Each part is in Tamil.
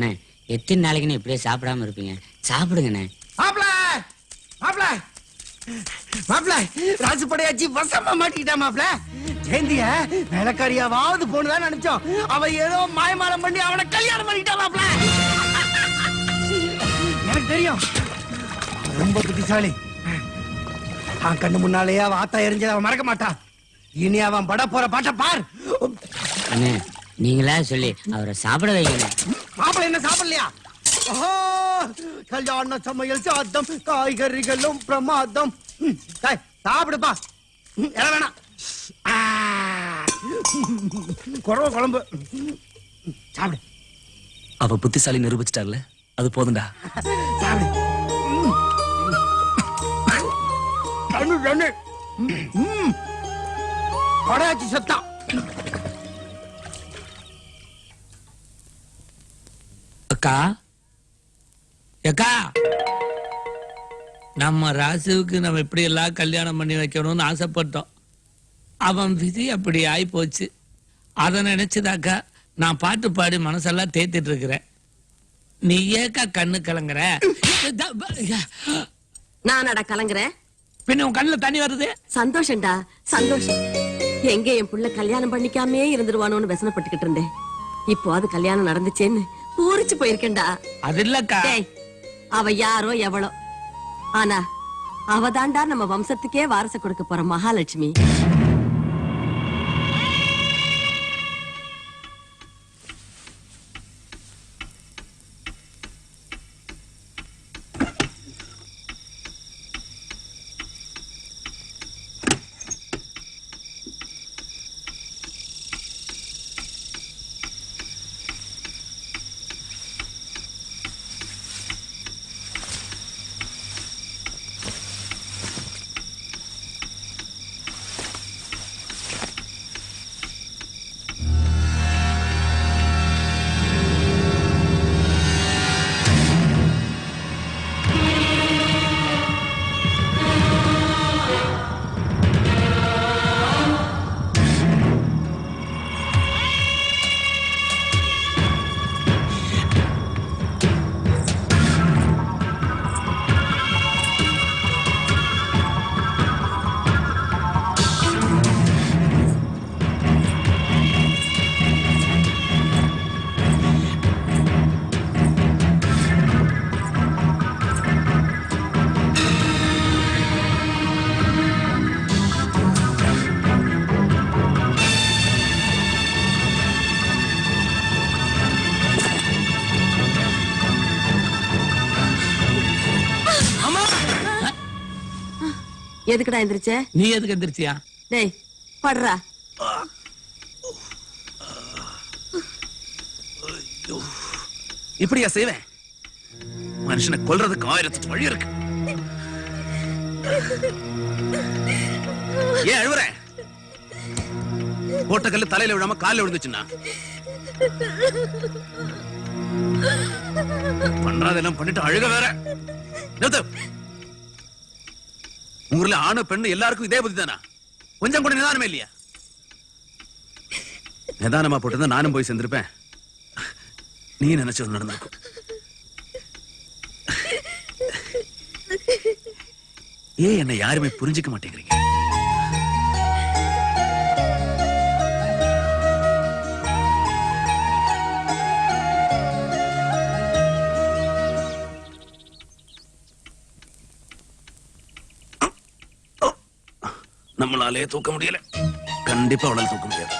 அண்ணே எத்தனை நாளைக்குன்னு இப்படியே சாப்பிடாம இருப்பீங்க? சாப்பிடுங்கண்ணே. ராசுப்படையாச்சி வசமா மாட்டிக்கிட்டா மாப்ள ஜெயந்திய வேலைக்காரியாவது போனதான் நினைச்சோம். அவ ஏதோ மாயமாலம் பண்ணி அவனை கல்யாணம் பண்ணிக்கிட்டா மாப்ள எனக்கு தெரியும். ரொம்ப புத்திசாலி. அவன் கண்ணு முன்னாலேயே அவன் ஆத்தா எரிஞ்சதை அவன் மறக்க மாட்டான். இனி அவன் பட போற பாட்ட பார். அண்ணே நீங்களா சொல்லி அவரை சாப்பிட வைக்கணும் மாப்பிள என்ன சாப்பிடலையா? கல்யாண சமையல் சாத்தம் காய்கறிகளும் பிரமாதம். சாப்பிடுப்பா. எல்லாம் வேணாம். குறவ குழம்பு. சாப்பிடு. அவ புத்திசாலி நிரூபிச்சிட்டார்ல அது போதும்டா. சாப்பிடு. ம். தண்ணு தண்ணு ம். அக்கா? அக்கா நம்ம ராசுவுக்கு நம்ம எப்படி எல்லாம் கல்யாணம் பண்ணி வைக்கணும்னு ஆசைப்பட்டோம். அவன் விதி அப்படி ஆகி போச்சு அதை நினைச்சதாக்கா நான் பாட்டு பாடி மனசெல்லாம் தேத்திட்டு இருக்கிறேன் நீ ஏக்கா கண்ணு கலங்குற? நானடா கலங்குறேன். பின்ன உன் கண்ணுல தண்ணி வருது? சந்தோஷம்டா சந்தோஷம். எங்க என் புள்ள கல்யாணம் பண்ணிக்காமே இருந்துருவானோன்னு விசனப்பட்டுக்கிட்டு இருந்தேன். இப்போ அது கல்யாணம் நடந்துச்சேன்னு பூரிச்சு போயிருக்கேன்டா. அது இல்லக்கா அவ யாரோ எவளோ. ஆனா அவதாண்டா நம்ம வம்சத்துக்கே வாரச கொடுக்க போற மகாலட்சுமி. எதுக்குடா எந்திரிச்ச? நீ எதுக்கு எந்திரிச்சியா? டேய் படுறா. இப்படியா செய்வேன்? மனுஷனை கொல்றதுக்கு ஆயிரத்து வழி இருக்கு. ஏன் அழுவுற? போட்ட கல்லு தலையில விழாம காலில் விழுந்துச்சுன்னா? பண்றதெல்லாம் பண்ணிட்டு அழுக வேற. நிறுத்து. ஊர்ல ஆணு பெண்ணு எல்லாருக்கும் இதே புத்தி தானா கொஞ்சம் கூட நிதானமே இல்லையா? நிதானமா போட்டு நானும் போய் சேர்ந்திருப்பேன். நீ நினைச்சது நடந்திருக்கும். ஏன் என்ன யாருமே புரிஞ்சுக்க மாட்டேங்கிறீங்க? நம்மளாலே தூக்க முடியல. கண்டிப்பா அவளால தூக்க முடியாது.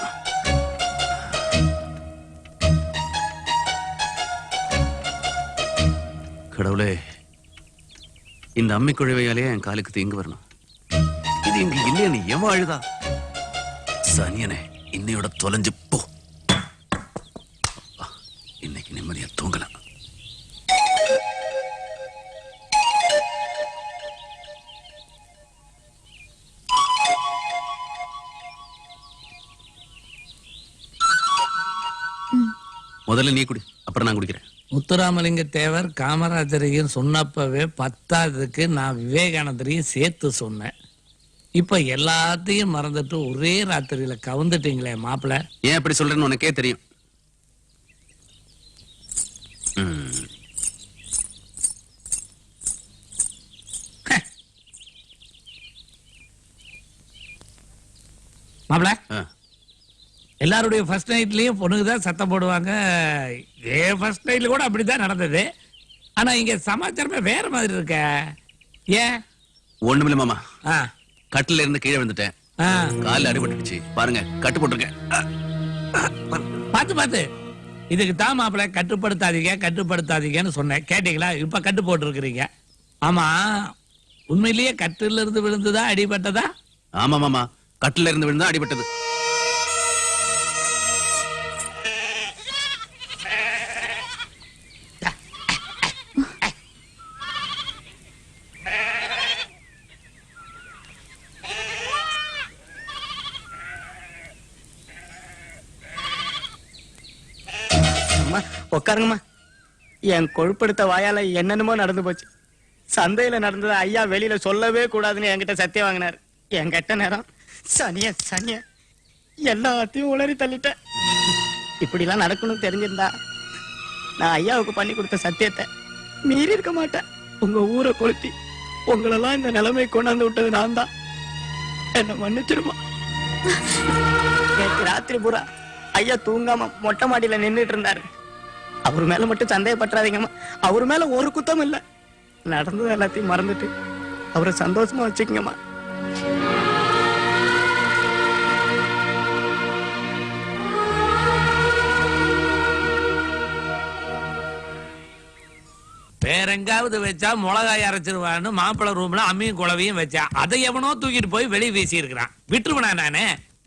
கடவுளே இந்த அம்மி குழவையாலே என் காலுக்கு தீங்கு வரணும். இது இங்க இல்லையா நீ எவன் அழுதா சனியனே இன்னையோட தொலைஞ்சு போ. முதல்ல நீ குடி அப்புறம் நான் குடிக்கிறேன். முத்துராமலிங்க தேவர் காமராஜரையும் சொன்னப்பவே பத்தாததுக்கு நான் விவேகானந்தரையும் சேர்த்து சொன்னேன். இப்ப எல்லாத்தையும் மறந்துட்டு ஒரே ராத்திரியில கவுந்துட்டீங்களே மாப்பிள. ஏன் அப்படி சொல்றேன்னு உனக்கே தெரியும் மாப்பிள ஆ, எல்லாருடைய ஃபர்ஸ்ட் நைட்லயும் பொண்ணுக்கு தான் சத்தம் போடுவாங்க. ஏ ஃபர்ஸ்ட் நைட்ல கூட அப்படிதான் நடந்தது. ஆனா இங்க சமாச்சாரமே வேற மாதிரி இருக்க. ஏன் ஒண்ணுமில்ல மாமா. ஆ, கட்டில இருந்து கீழே விழுந்துட்டேன். ஆ, காலில் அடிபட்டுடுச்சு. பாருங்க கட்டு போட்டிருக்கேன். பாத்து பாத்து இதுக்கு தான் மாப்பிள கட்டுப்படுத்தாதீங்க கட்டுப்படுத்தாதீங்கன்னு சொன்னேன். கேட்டீங்களா? இப்ப கட்டு போட்டு இருக்கிறீங்க ஆமா. உண்மையிலேயே கட்டுல இருந்து விழுந்துதா அடிபட்டதா? ஆமா மாமா. கட்டில இருந்து விழுந்தா அடிபட்டது. உட்காருங்கம்மா என் கொழுப்படுத்த வாயால என்னென்னமோ நடந்து போச்சு. சந்தையில நடந்தது ஐயா வெளியில சொல்லவே கூடாதுன்னு என்கிட்ட சத்தியம் வாங்கினார். என் கெட்ட நேரம் சனிய சனிய எல்லாத்தையும் உளறி தள்ளிட்டேன். இப்படிலாம் நடக்கணும்னு தெரிஞ்சிருந்தா நான் ஐயாவுக்கு பண்ணி கொடுத்த சத்தியத்தை மீறி இருக்க மாட்டேன். உங்க ஊரை கொளுத்தி உங்களெல்லாம் இந்த நிலைமை கொண்டாந்து விட்டது நான் தான். என்ன மன்னிச்சிருமா? நேற்று ராத்திரி பூரா ஐயா தூங்காம மொட்டை மாடியில நின்னுட்டு இருந்தாரு. அவர் மேல மட்டும் சந்தேகப்பட்டுறாதீங்கம்மா. அவர் மேல ஒரு குத்தம் இல்ல. நடந்தது எல்லாத்தையும் மறந்துட்டு அவரை சந்தோஷமா வச்சுக்கங்கம்மா. வேற எங்காவது வச்சா மிளகாய் அரைச்சிருவான்னு மாப்பிள்ளை ரூம்ல அம்மியும் குழவையும் வச்சா. அதை எவனோ தூக்கிட்டு போய் வெளியே வீசி இருக்கிறான் விட்டுருவனா நானே?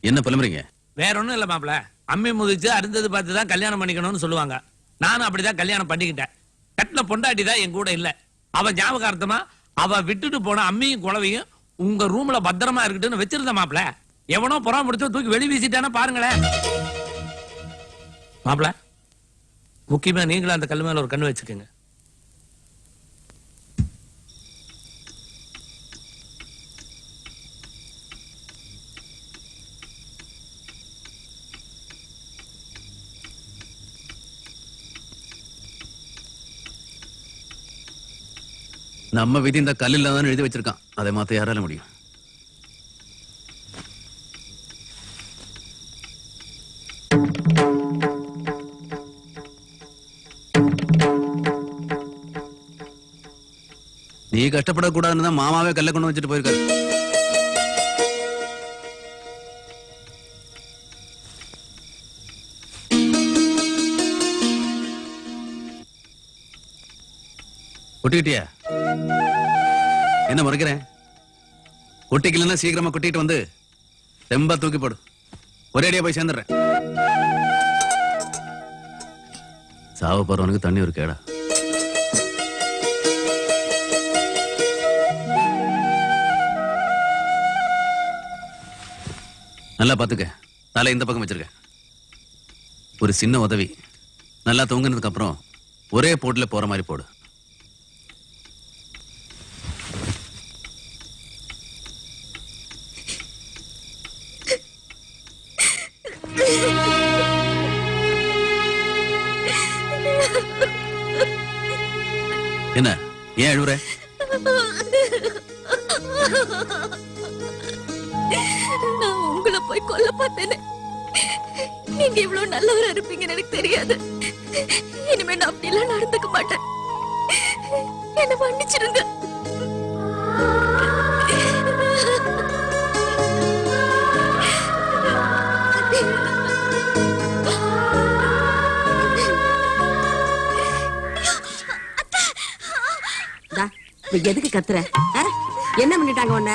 என்ன புலம்புறீங்க? வேற ஒண்ணும் இல்ல மாப்பிள அம்மி முதிச்சு அருந்தது பார்த்து தான் கல்யாணம் பண்ணிக்கணும்னு சொல்லுவாங்க. நானும் அப்படிதான் கல்யாணம் பண்ணிக்கிட்டேன். கட்டின பொண்டாட்டி தான் என் கூட இல்ல. அவ ஞாபகார்த்தமா அவ விட்டுட்டு போன அம்மியும் குழவையும் உங்க ரூம்ல பத்திரமா இருக்கட்டும்னு வச்சிருந்த மாப்பிள. எவனோ புறம் முடிச்சோ தூக்கி வெளி வீசிட்டானா பாருங்களேன் மாப்பிள முக்கியமா நீங்களும் அந்த கல் மேல ஒரு கண்ணு வச்சுக்கோங்க. நம்ம விதி இந்த கல்லில் தான் எழுதி வச்சிருக்கான். அதை மாத்த யாரால முடியும்? நீ கஷ்டப்படக்கூடாதுன்னு தான் மாமாவே கல்ல கொண்டு வச்சுட்டு போயிருக்காரு. ஒட்டிக்கிட்டியா? என்ன முறைக்கிறேன்? கொட்டிக்கலன்னா சீக்கிரமா கொட்டிட்டு வந்து தெம்பா தூக்கி போடு. ஒரே அடியா போய் சேர்ந்துடுறேன். சாவ போறவனுக்கு தண்ணி ஒரு கேடா. நல்லா பாத்துக்க. தலை இந்த பக்கம் வச்சிருக்க. ஒரு சின்ன உதவி. நல்லா தூங்கினதுக்கு அப்புறம் ஒரே போட்டில் போற மாதிரி போடு. தெரியாது. இனிமே நான் அப்படிலாம் நடந்துக்க மாட்டேன். என்ன மன்னிச்சிருங்க. இப்ப எதுக்கு கத்துற? என்ன பண்ணிட்டாங்க உன்ன.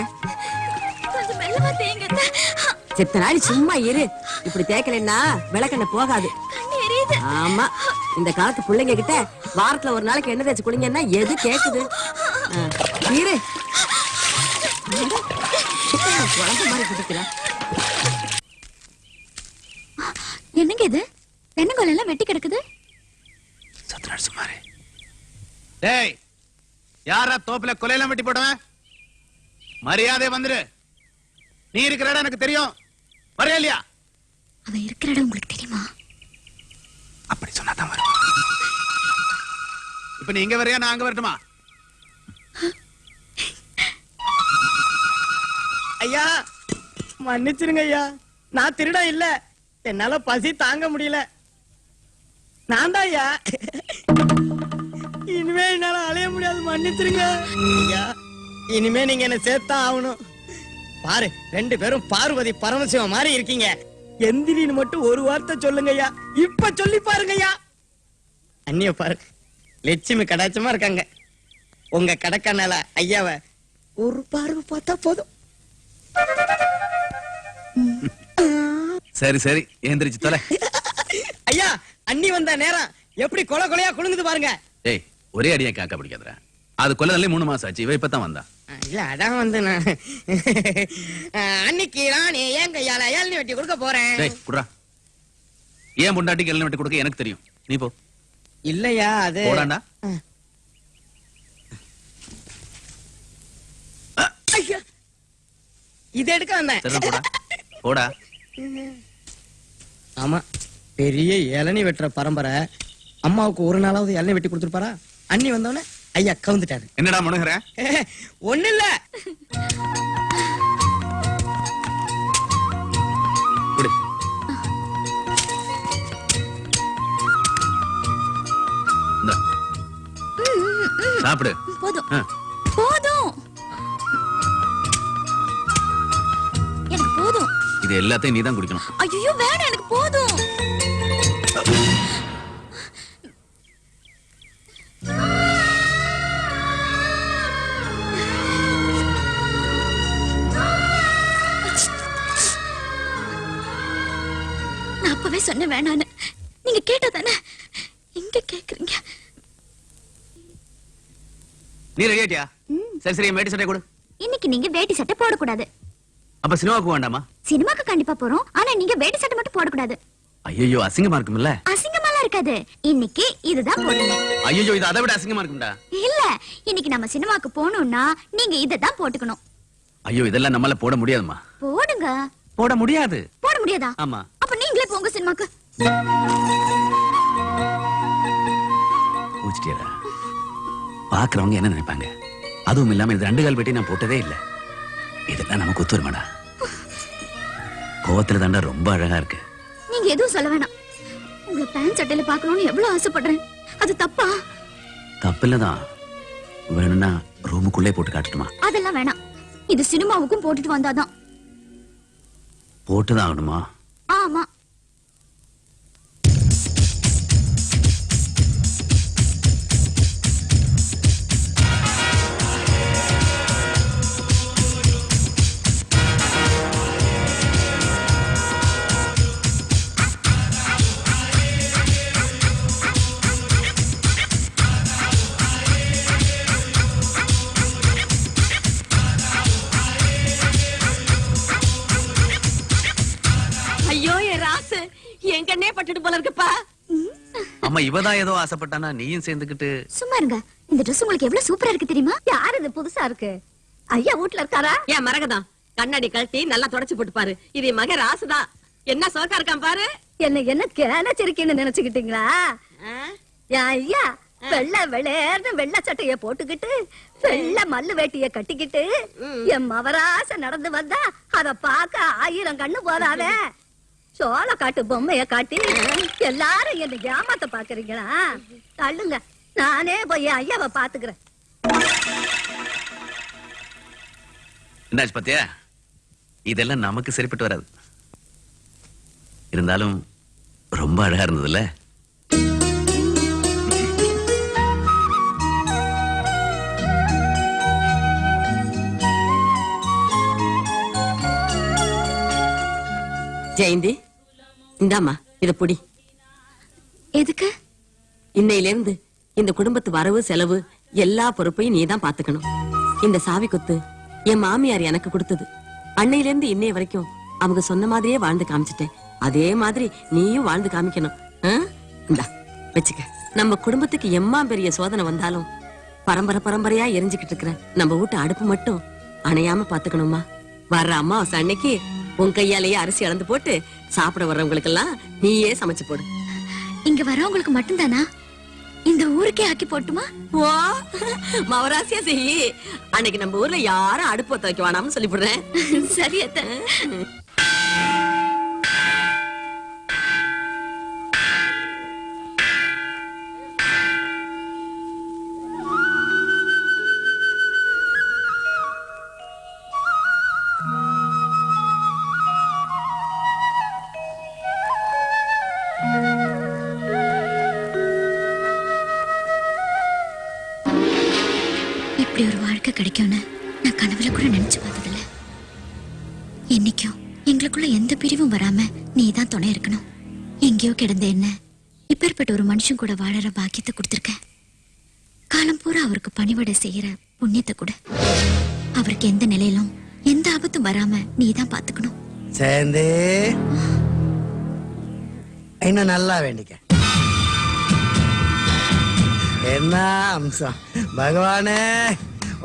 செத்த நாள் சும்மா இரு. இப்படி தேய்க்கலைன்னா விளக்கெண்ண போகாது. ஆமா. இந்த காலத்து பிள்ளைங்க கிட்ட வாரத்துல ஒரு நாளைக்கு என்ன தேய்ச்சி குளிங்கன்னா எது கேக்குது? இரு. குழந்தை மாதிரி குதிக்கிற. என்னங்க இது? தென்னங்கோல் எல்லாம் வெட்டி கிடக்குது? சத்யநாராயண சுமாரே. டேய் யாரா தோப்புல கொலையெல்லாம் வெட்டி போட்டவன்? மரியாதை வந்துரு. நீ இருக்கிற இடம் எனக்கு தெரியும். வரையா இல்லையா? அவன் இருக்கிற இடம் உங்களுக்கு தெரியுமா? அப்படி சொன்னாதான் வரும். இப்ப நீ இங்க வரையா நான் அங்க வரட்டுமா? ஐயா மன்னிச்சிருங்க ஐயா. நான் திருட இல்ல. என்னால பசி தாங்க முடியல. நான் தான் ஐயா. இனிமே என்னால அலைய முடியாது. மன்னிச்சிருங்க. ஐயா இனிமே நீங்க என்ன சேர்த்தான் ஆகணும். பாரு ரெண்டு பேரும் பார்வதி பரமசிவம் மாதிரி இருக்கீங்க. எந்திரின்னு மட்டும் ஒரு வார்த்தை சொல்லுங்க ஐயா இப்ப சொல்லி பாருங்க ஐயா அண்ணிய பாரு லட்சுமி கடாச்சமா இருக்காங்க. உங்க கடக்கனால ஐயாவ ஒரு பார்வை பார்த்தா போதும். சரி சரி. ஏந்திரிச்சு தொலை. ஐயா அண்ணி வந்த நேரம். எப்படி கொலை கொலையா குலுங்குது பாருங்க. ஏய் ஒரே அடியா காக்கா பிடிக்காதடா. அது கொல்ல நல்ல மூணு மாசம் ஆச்சு. இவ இப்பதான் வந்தா. இல்ல அதான் வந்து நான். அன்னைக்கு நான் ஏன் கையால ஏழ்னி வெட்டி கொடுக்க போறேன். டேய் குடுறா. ஏன் பொண்டாட்டிக்கு எல்லாம் வெட்டி கொடுக்க எனக்கு தெரியும். நீ போ. இல்லையா அது போடாண்டா. இது எடுக்க வந்தேன். போடா. போடா. ஆமா பெரிய இளநி வெட்டுற பரம்பரை. அம்மாவுக்கு ஒரு நாளாவது இளநி வெட்டி கொடுத்துருப்பாரா? அண்ணி வந்தவொடனே ஐயா கவுந்துட்டாரு. என்னடா முணுகிற ஒண்ணு இல்ல. சாப்பிடு. போதும். போதும். எனக்கு போதும். இது எல்லாத்தையும் நீ தான் குடிக்கணும். ஐயோ வேணாம் எனக்கு போதும். அப்பவே சொன்னேன் வேணான்னு. நீங்க கேட்டா தானே எங்க கேக்குறீங்க? நீ ரெடி ஆயிட்டியா சரி சரி வேட்டி சட்டை கொடு. இன்னைக்கு நீங்க வேட்டி சட்டை போடக்கூடாது. அப்ப சினிமாவுக்கு வேண்டாமா? சினிமாக்கு கண்டிப்பா போறோம். ஆனா நீங்க வேட்டி சட்டை மட்டும் போடக்கூடாது. ஐயோ அசிங்கமா இருக்கும்ல? அசிங்கமாலாம் இருக்காது. இன்னைக்கு இதுதான் போடணும். ஐயோ இது அதை விட அசிங்கமா இருக்கும்டா. இல்ல இன்னைக்கு நம்ம சினிமாக்கு போகணும்னா நீங்க இததான் போட்டுக்கணும். ஐயோ இதெல்லாம் நம்மளால போட முடியாதுமா போடுங்க. போட முடியாது. போட முடியாதா? ஆமா. போங்க சினிமாக்கு. பூச்சிட்டியடா. பாக்குறவங்க என்ன நினைப்பாங்க? அதுவும் இல்லாம இது ரெண்டு கால் வெட்டி நான் போட்டதே இல்ல. இதெல்லாம் நமக்கு ஒத்து வருமாடா கோவத்துல தாண்டா ரொம்ப அழகா இருக்கு. நீங்க எதுவும் சொல்ல வேணாம். உங்களை பேண்ட் சட்டையில பாக்கணும்னு எவ்வளவு ஆசைப்படுறேன். அது தப்பா? தப்பில்லதான். வேணும்னா ரூமுக்குள்ளே போட்டு காட்டட்டுமா? அதெல்லாம் வேணாம். இது சினிமாவுக்கும் போட்டுட்டு வந்தாதான். போட்டுதான் ஆகணுமா? ஆமா. இவதான் ஏதோ ஆசைப்பட்டானா? நீயும் சேர்ந்துக்கிட்டு. சும்மா இருங்க. இந்த Dress உங்களுக்கு எவ்வளவு சூப்பரா இருக்கு தெரியுமா? யார் இது புதுசா இருக்கு? ஐயா வீட்ல இருக்காரா? ஏன் மரகதம். கண்ணாடி கழட்டி நல்லா தொடச்சு போட்டு பாரு. இது மகன் ராசுதான் என்ன சோக்கா இருக்கான் பாரு. என்ன என்ன கேனச்சிருக்கேன்னு நினைச்சுக்கிட்டீங்களா? ஐயா வெள்ளை வெளேர்னு வெள்ளை சட்டைய போட்டுக்கிட்டு வெள்ளை மல்லு வேட்டிய கட்டிக்கிட்டு என் மவராச நடந்து வந்தா அத பார்க்க ஆயிரம் கண்ணு போதாதே. சோள காட்டு பொம்மைய காட்டி எல்லாரும் என்ன ஏமாத்த பாக்குறீங்களா தள்ளுங்க. நானே போய் ஐயாவை பாத்துக்கிறேன் என்னாச்சு பாத்தியா? இதெல்லாம் நமக்கு சரிப்பட்டு வராது. இருந்தாலும் ரொம்ப அழகா இருந்ததுல்ல? ஜெயந்தி இந்தாம்மா இத புடி. எதுக்கு? இன்னையில இருந்து இந்த குடும்பத்து வரவு செலவு எல்லா பொறுப்பையும் நீ தான் பாத்துக்கணும் இந்த சாவி கொத்து என் மாமியார் எனக்கு கொடுத்தது. அன்னையில இருந்து இன்னைய வரைக்கும் அவங்க சொன்ன மாதிரியே வாழ்ந்து காமிச்சிட்டேன். அதே மாதிரி நீயும் வாழ்ந்து காமிக்கணும்? இந்தா வச்சுக்க. நம்ம குடும்பத்துக்கு எம்மா பெரிய சோதனை வந்தாலும் பரம்பரை பரம்பரையா எரிஞ்சுக்கிட்டு இருக்கிற நம்ம வீட்டு அடுப்பு மட்டும் அணையாம பாத்துக்கணுமா வர்ற அம்மாவாசை அன்னைக்கு உன் கையாலேயே அரிசி அளந்து போட்டு சாப்பிட வர்றவங்களுக்கெல்லாம் நீயே சமைச்சு போடு. இங்க வரவங்களுக்கு மட்டும்தானா? இந்த ஊருக்கே ஆக்கி போட்டுமா? ஓ மவராசியா செய்யி அன்னைக்கு நம்ம ஊர்ல யாரும் அடுப்பு வைக்க வேணாம்னு சொல்லிவிடுறேன். சரி கூட வாழற பாக்கியத்தை கொடுத்துருக்க. காலம் பூரா அவருக்கு பணிவிட செய்யற புண்ணியத்தை கூட. அவருக்கு எந்த நிலையிலும் எந்த ஆபத்தும் வராம நீ தான் பாத்துக்கணும். சேர்ந்து. இன்னும் நல்லா வேண்டிக்க. என்ன அம்சம்? பகவானே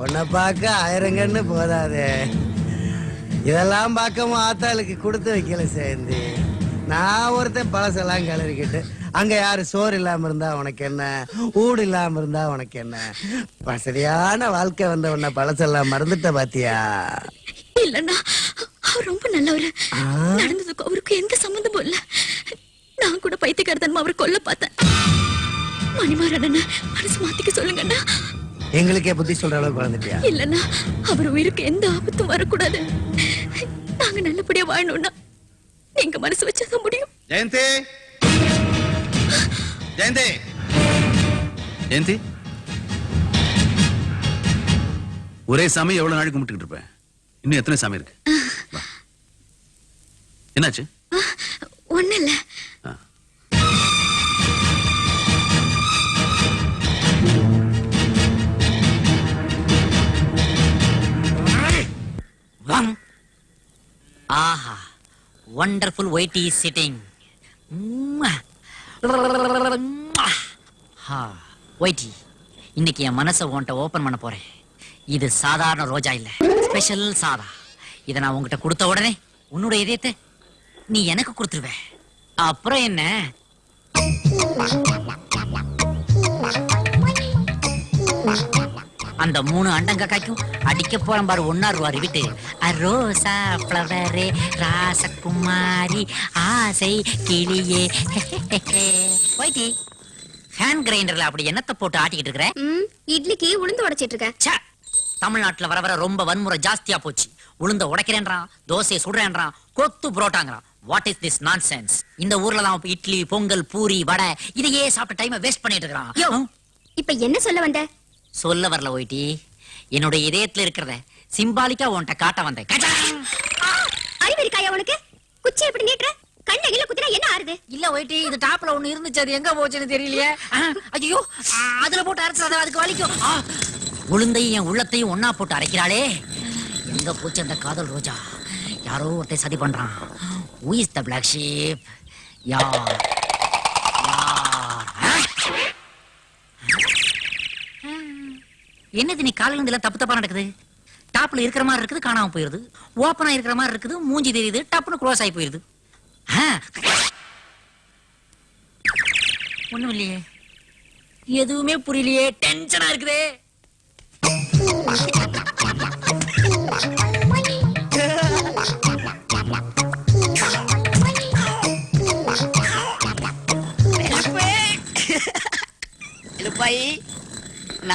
உன்னை பார்க்க ஆயிரங்கன்னு போதாதே. இதெல்லாம் பார்க்கவும் ஆத்தாளுக்கு கொடுத்து வைக்கல சேர்ந்து. நான் ஒருத்தன் பழசெல்லாம் கிளறிக்கிட்டு அங்க யாரு? சோறு இல்லாம இருந்தா உனக்கு என்ன? ஊடு இல்லாம இருந்தா உனக்கு என்ன? வசதியான வாழ்க்கை வந்த உன்னை பழசெல்லாம் மறந்துட்ட பாத்தியா? இல்லன்னா அவர் ரொம்ப நல்லவரு? நடந்ததுக்கு அவருக்கு எந்த சம்மந்தமும் இல்ல. நான் கூட பைத்தியக்காரத்தனமா அவரை கொல்ல பார்த்தேன். மணிமாறன மனசு மாத்திக்க சொல்லுங்கண்ணா. எங்களுக்கே புத்தி சொல்ற அளவுக்கு வளர்ந்துட்டியா? இல்லன்னா அவர் உயிருக்கு எந்த ஆபத்தும் வரக்கூடாது. நாங்க நல்லபடியா வாழணும்னா நீங்க மனசு வச்சாதான் முடியும். ஜெயந்தி! ஜெயந்தி. ஜெயந்தி? ஒரே சாமி எவ்வளவு நாளைக்கு கும்பிட்டுக்கிட்டு இருப்பேன் இன்னும் எத்தனை சாமி இருக்கு? வா. என்னாச்சு? ஒண்ணு இல்ல. ஆஹா வண்டர்ஃபுல் ஒயிட் இஸ் சிட்டிங் ஒயிட்டி இன்னைக்கு என் மனசை உன்ட்ட ஓபன் பண்ண போறேன். இது சாதாரண ரோஜா இல்ல. ஸ்பெஷல் சாதா. இதை நான் உங்ககிட்ட கொடுத்த உடனே உன்னோட இதயத்தை நீ எனக்கு கொடுத்துருவ. அப்புறம் என்ன? அந்த மூணு அண்டங்காய்க்கும் அடிக்க போறேன் பாரு ஒன்னா ரூபா விட்டு. ரோசா ஃப்ளவரே ராசகுமாரி ஆசை கிளியே. போயிட்டி ஹேண்ட் கிரைண்டர்ல அப்படி என்னத்தை போட்டு ஆட்டிக்கிட்டு இருக்கிற? இட்லிக்கு உளுந்து உடைச்சிட்டு இருக்க! தமிழ்நாட்டுல வர வர ரொம்ப வன்முறை ஜாஸ்தியா போச்சு. உளுந்த உடைக்கிறேன்றான் தோசையை சுடுறேன்றான் கொத்து புரோட்டாங்கிறான். வாட் இஸ் திஸ் நான்சென்ஸ் இந்த ஊர்ல தான் இட்லி பொங்கல் பூரி வடை இதையே சாப்பிட்ட டைம் வேஸ்ட் பண்ணிட்டு இருக்கான் இப்ப என்ன சொல்ல வந்த? சொல்ல வரல ஒயிட்டி என்னோட இதயத்துல இருக்கிறத சிம்பாலிக்கா உன்கிட்ட காட்ட வந்தேன். கேட்டா? அறிவு இருக்காயா உனக்கு? குச்சி எப்படி நீட்டுற? கண்ண இல்ல குத்தினா என்ன ஆறுது? இல்ல ஒயிட்டி இது டாப்ல ஒண்ணு இருந்துச்சு அது எங்க போச்சுன்னு தெரியலையே. ஐயோ அதுல போட்டு அரைச்சது அதுக்கு வலிக்கும். ஆ, உளுந்தையும் என் உள்ளத்தையும் ஒன்னா போட்டு அரைக்கிறாளே. எங்க போச்சு அந்த காதல் ரோஜா? யாரோ ஒருத்தன் சதி பண்றான். Who is the black sheep? யார் யார் ஆ? என்னது நீ காலையில இருந்து எல்லாம் தப்பு தப்பா நடக்குது? டாப்ல இருக்கிற மாதிரி இருக்குது காணாம போயிருது. ஓப்பனா இருக்கிற மாதிரி இருக்குது மூஞ்சி தெரியுது டப்புன்னு க்ளோஸ் ஆகி போயிருது. ஒண்ணும் இல்லையே. எதுவுமே புரியலையே டென்ஷனா இருக்குதே.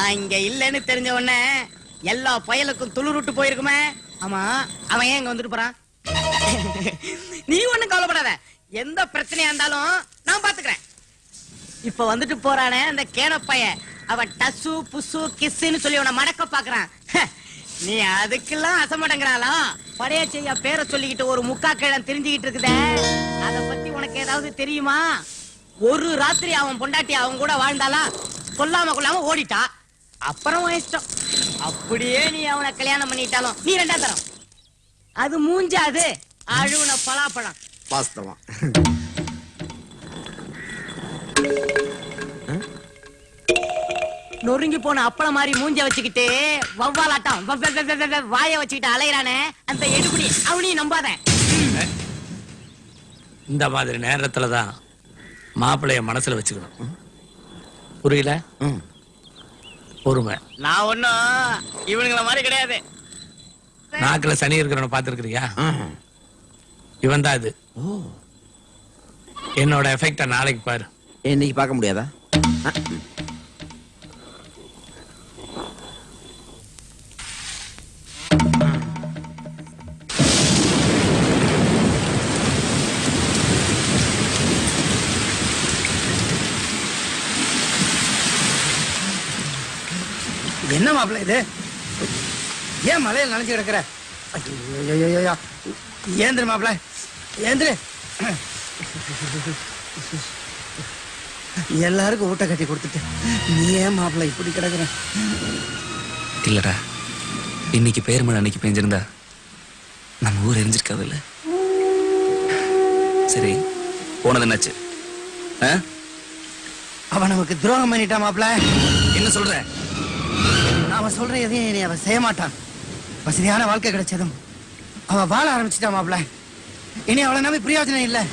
நான் இங்க இல்லைன்னு தெரிஞ்ச உடனே எல்லா பயலுக்கும் துளுருட்டு போயிருக்குமே. ஆமா அவன் ஏன் இங்க வந்துட்டு போறான்? நீ ஒண்ணும் கவலைப்படாத. எந்த பிரச்சனையா இருந்தாலும் நான் பாத்துக்கிறேன். இப்ப வந்துட்டு போறானே அந்த கேனப்பைய அவன் டசு புசு கிஸ்ஸுன்னு சொல்லி உன மடக்க பாக்குறான். நீ அதுக்கெல்லாம் அசமடங்கிறாளா? படையாச்சையா பேரை சொல்லிக்கிட்டு ஒரு முக்கா கிழம் தெரிஞ்சுக்கிட்டு இருக்குதே. அத பத்தி உனக்கு ஏதாவது தெரியுமா? ஒரு ராத்திரி அவன் பொண்டாட்டி அவன் கூட வாழ்ந்தாளா கொல்லாம கொள்ளாம ஓடிட்டா. அப்புறம் இஷ்டம். அப்படியே நீ அவனை கல்யாணம் பண்ணிட்டாலும் நீ ரெண்டா தரம். அது மூஞ்சாது. அழுவுன பலாப்பழம். வாஸ்தவம். நொறுங்கி போன அப்பளம் மாதிரி மூஞ்ச வச்சுக்கிட்டு வவ்வாலாட்டம் வவ் வவ் வவ் வவ் வவ் வாய வச்சுக்கிட்டு அலையறானே அந்த எடுபடி அவனையும் நம்பாத. இந்த மாதிரி நேரத்துல தான் மாப்பிள்ளைய மனசுல வச்சுக்கணும். புரியல? பொறுமை. நான் ஒண்ணும் இவனுங்கள மாதிரி கிடையாது. நாக்குல சனி இருக்கிறவன பாத்துருக்கிறியா இவன் தான் இது. என்னோட எஃபெக்ட நாளைக்கு பாரு. இன்னைக்கு பார்க்க முடியாதா? என்ன மாப்பிள்ள இது? ஏன் மலையில நனைஞ்சு கிடக்குற? ஏந்திரு மாப்பிள்ள ஏந்திரு. எல்லாருக்கும் ஊட்ட கட்டி கொடுத்துட்டு நீ ஏன் மாப்பிள்ள இப்படி கிடக்குற? இல்லடா. இன்னைக்கு பேர் மழை அன்னைக்கு பெஞ்சிருந்தா நம்ம ஊர் எரிஞ்சிருக்காதுல்ல சரி போனது என்னாச்சு? அவன் நமக்கு துரோகம் பண்ணிட்டான் மாப்பிள்ள என்ன சொல்ற? அவன் சொல்ற எதையும் இனி அவன் செய்ய மாட்டான். வசதியான வாழ்க்கை கிடைச்சதும் அவன் வாழ ஆரம்பிச்சிட்டான் மாப்பிள்ள. இனி அவளை நம்பி பிரயோஜனம் இல்லை.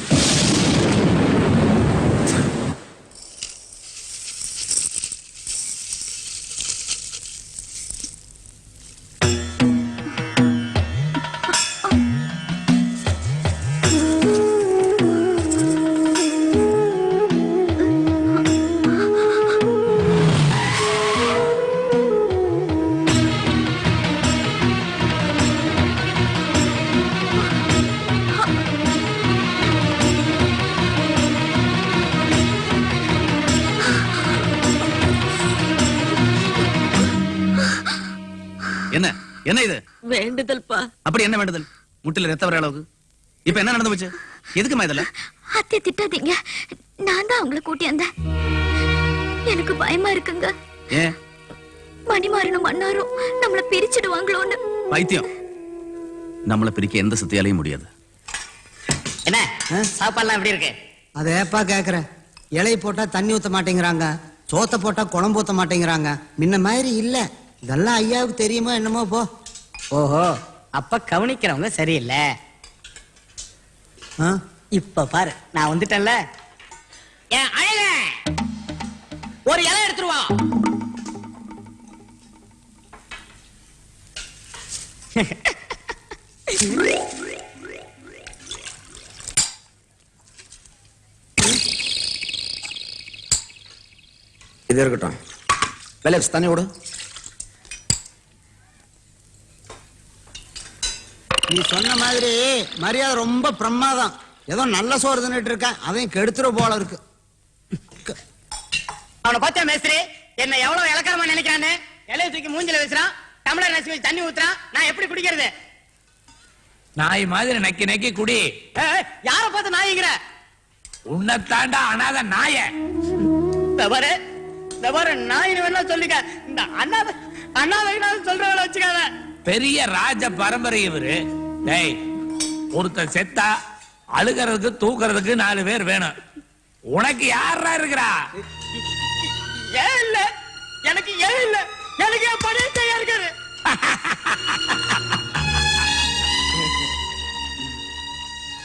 என்ன வேண்டுதல்? முட்டில ரத்த வர அளவுக்கு. இப்ப என்ன நடந்து போச்சு? எதுக்குமா இதெல்லாம்? அத்தை திட்டாதீங்க. நான் தான் அவங்கள கூட்டி வந்தேன். எனக்கு பயமா இருக்குங்க. ஏன்? மணிமாறனும் மன்னாரும் நம்மள பிரிச்சிடுவாங்களோன்னு. பைத்தியம். நம்மள பிரிக்க எந்த சக்தியாலையும் முடியாது. என்ன? சாப்பாடுலாம் எப்படி இருக்கு? அதை ஏப்பா கேக்குற? இலை போட்டா தண்ணி ஊத்த மாட்டேங்கிறாங்க. சோத்த போட்டா குழம்பு ஊத்த மாட்டேங்கிறாங்க. முன்ன மாதிரி இல்ல. இதெல்லாம் ஐயாவுக்கு தெரியுமோ என்னமோ போ. ஓஹோ. அப்ப கவனிக்கிறவங்க சரியில்லை. இப்ப பாரு நான் வந்துட்டேன்ல. ஏன் அழக! ஒரு இலை எடுத்துருவா இது இருக்கட்டும். வெலக்ஸ் தண்ணி விடு நீ சொன்ன மாதிரி மரியாதை ரொம்ப பிரமாதம். ஏதோ நல்ல சோறு தின்னுட்டு இருக்கேன். அதையும் கெடுத்துற போல இருக்கு. அவனை பார்த்தா மேஸ்திரி என்ன எவ்வளவு இலக்காரமா நினைக்கிறான்னு இலைய தூக்கி மூஞ்சில வீசுறான் டம்ளர் ரசி வச்சு தண்ணி ஊத்துறான் நான் எப்படி குடிக்கிறது? நாய் மாதிரி நக்கி நக்கி குடி. யார பார்த்து நாய்ங்கிற? உன்னை தாண்டா அனாத நாய. தவறு தவறு. நாயின்னு வேணா சொல்லிக்க. இந்த அண்ணாத அண்ணாத சொல்றவள வச்சுக்காத. பெரிய ராஜ பரம்பரை இவரு. டேய் ஒருத்தன் செத்தா அழுகிறதுக்கு தூக்குறதுக்கு நாலு பேர் வேணும். உனக்கு யாரா இருக்கிறா? ஏன் இல்ல? எனக்கு ஏன் இல்ல? எனக்கு என் கையா இருக்காரு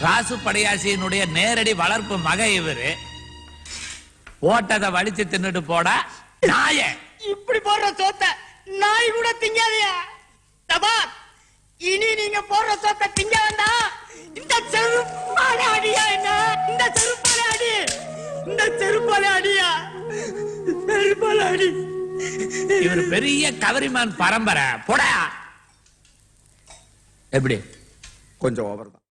ராசு படையாசியினுடைய நேரடி வளர்ப்பு மக இவரு. ஓட்டதை வலிச்சு தின்னுட்டு போடா நாய. இப்படி போடுற சோத்த நாய் கூட திங்காதயா? தபா இனி நீங்க போடுற சோத்த திங்க வேண்டாம். இந்த செருப்பால அடியா என்ன? இந்த செருப்பால அடி. இந்த செருப்பால அடியா? செருப்பால அடி. இவர் பெரிய கவரிமான் பரம்பரை. போடா. எப்படி? கொஞ்சம் ஓவர் தான்.